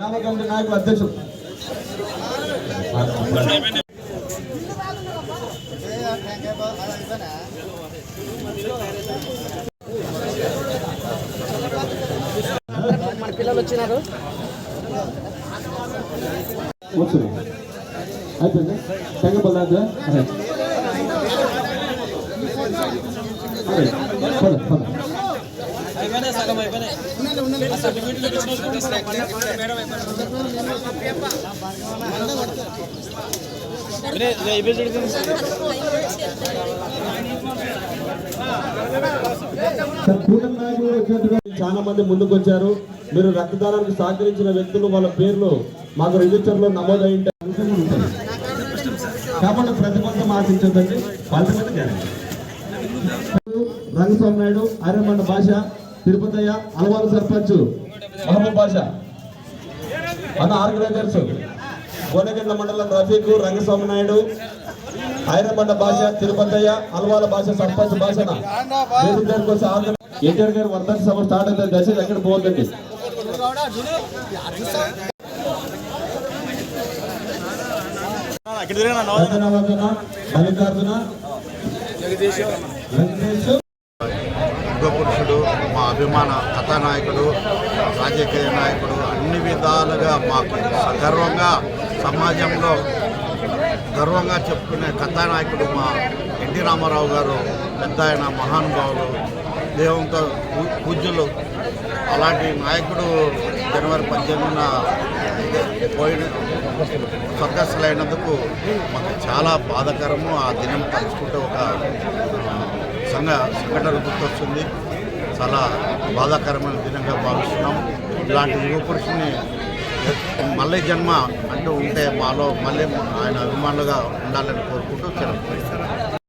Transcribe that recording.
Committee నాయకులు అధ్యక్షుడు మన పిల్లలు వచ్చినారు. అయిపోయింది పద పద. అయిపోయినాయి సగం అయిపోయినాయి చాలా మంది ముందుకు వచ్చారు మీరు రక్తదానానికి సహకరించిన వ్యక్తులు వాళ్ళ పేర్లు మాకు రిజిస్టర్లో నమోదై ఉంటే అంశం ఉంటుంది. కాబట్టి ప్రతిబంధం ఆశించదండి రంగస్వామి నాయుడు ఆర్యమండ భాష. తిరుపతయ్య అలవారు సర్పంచ్ మహబూబ్ భాష అన్న ఆర్గనైజర్స్ కోనగండ్ల మండలం రఫీక్ రంగస్వామి నాయుడు ఐరబండ భాష తిరుపతయ్య అల్వాల భాష సర్పంచ్ భాషన ఎన్టీఆర్ గారు వర్ధంతి సభ స్టార్ట్ అవుతుంది దశ ఎక్కడ వందన మల్లికార్జున యుగపురుషుడు మా అభిమాన కథానాయకుడు రాజకీయ నాయకుడు అన్ని విధాలుగా మాకు గర్వంగా సమాజంలో గర్వంగా చెప్పుకునే కథానాయకుడు మా ఎన్టీ రామారావు గారు పెద్ద ఆయన మహానుభావులు దేవునితో పూజ్యులు. అలాంటి నాయకుడు జనవరి పద్దెనిమిదిన పోయిన స్వర్గస్థులైనందుకు మాకు చాలా బాధాకరము. ఆ దినం తలుచుకుంటే ఒక సంఘ సంఘటన గుర్తొస్తుంది. చాలా బాధాకరమైన దినంగా భావిస్తున్నాం. ఇలాంటి యువ పురుషుని మళ్ళీ జన్మ అంటూ ఉంటే మాలో మళ్ళీ ఆయన అభిమానులుగా ఉండాలని కోరుకుంటూ సెలవు.